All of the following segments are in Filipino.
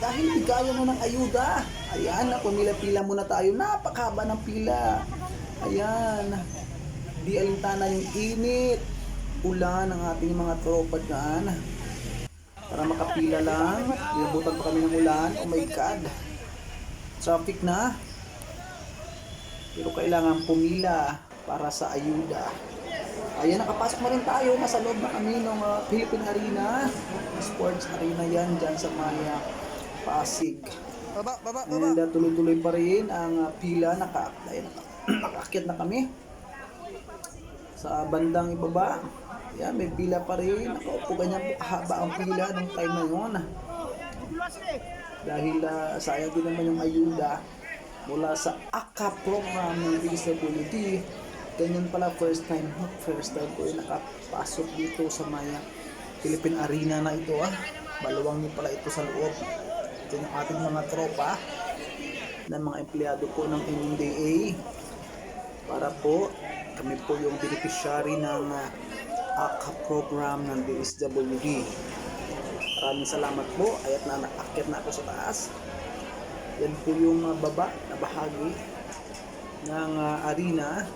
dahil bigayan na ng ayuda. Ayan, pumila-pila muna tayo. Napakaba ng pila. Ayan. Di alintana yung init. Ulan ng ating mga tropa dyan. Para makapila lang. Inabutan pa kami ng ulan. Oh my God. Traffic na. Pero kailangan pumila para sa ayuda. Ayan, nakapasok na rin tayo. Nasa loob na kami ng uh, Philippine Arena. Sports Arena yan dyan sa Maya, Pasig. Baba, baba, And uh, tuloy-tuloy pa rin ang uh, pila. Naka, ayun, nakaakyat na kami. Sa bandang ibaba. Yan, may pila pa rin. Nakaupo ganyan po kahaba ang pila nung time na yun. Dahil uh, sayang din naman yung ayuda mula sa AKA program ng DSWD. Ganyan pala first time, first time ko yung nakapasok dito sa Maya Philippine Arena na ito ah. Maluwang din pala ito sa loob. Ito yung ating mga tropa ng mga empleyado po ng MDA para po kami po yung beneficiary ng uh, AKA program ng DSWD. Maraming salamat po. Ayat na nakakit na ako sa taas. Yan po yung uh, baba na bahagi ng uh, arena.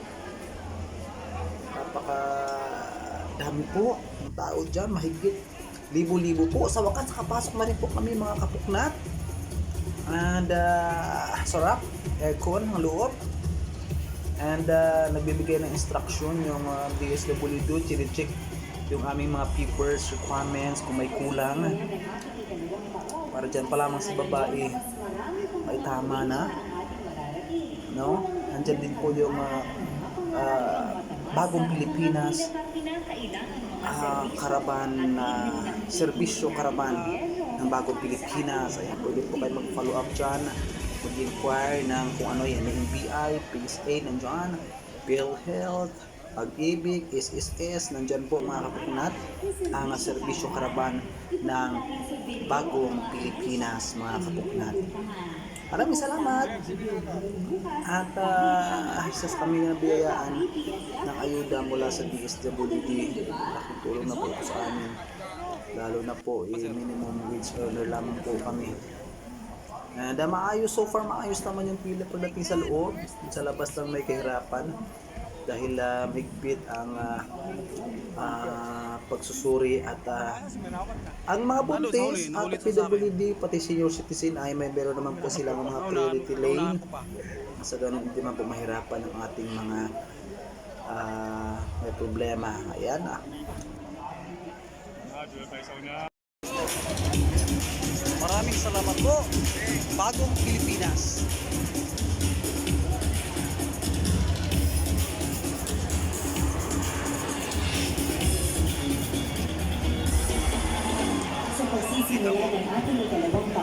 Napaka dami po ng tao dyan, mahigit libo-libo po. Sa wakas, nakapasok na rin po kami mga kapuknat. And uh, sarap, aircon ang loob. And uh, nagbibigay ng instruction yung uh, DSWD, chine-check yung aming mga papers, requirements, kung may kulang. Para dyan pa lamang sa babae, may tama na. No? Andyan din po yung uh, uh, bagong Pilipinas ah, karaban na serbisyo karaban ng bagong Pilipinas. Ayan, pwede po kayo mag-follow up dyan. Mag-inquire ng kung ano yan. May NBI, PSA, nandyan. PhilHealth, Pag-ibig, SSS, nandyan po mga kapukunat ang serbisyo karaban ng bagong Pilipinas mga kapukunat. Maraming salamat! At uh, sa kami na biyayaan ng ayuda mula sa DSWD. Laking tulong na po sa amin. Lalo na po, eh, minimum wage earner lamang po kami. And uh, maayos, so far maayos naman yung pila pagdating sa loob. Sa labas lang may kahirapan dahil uh, higpit ang uh, uh, pagsusuri at uh, ang mga buntis at PWD pati senior citizen ay may meron naman po silang mga priority lane. sa ganun hindi man po mahirapan ang ating mga uh, may problema. Ayan ah. maraming salamat po bagong Pilipinas Nhà này bán.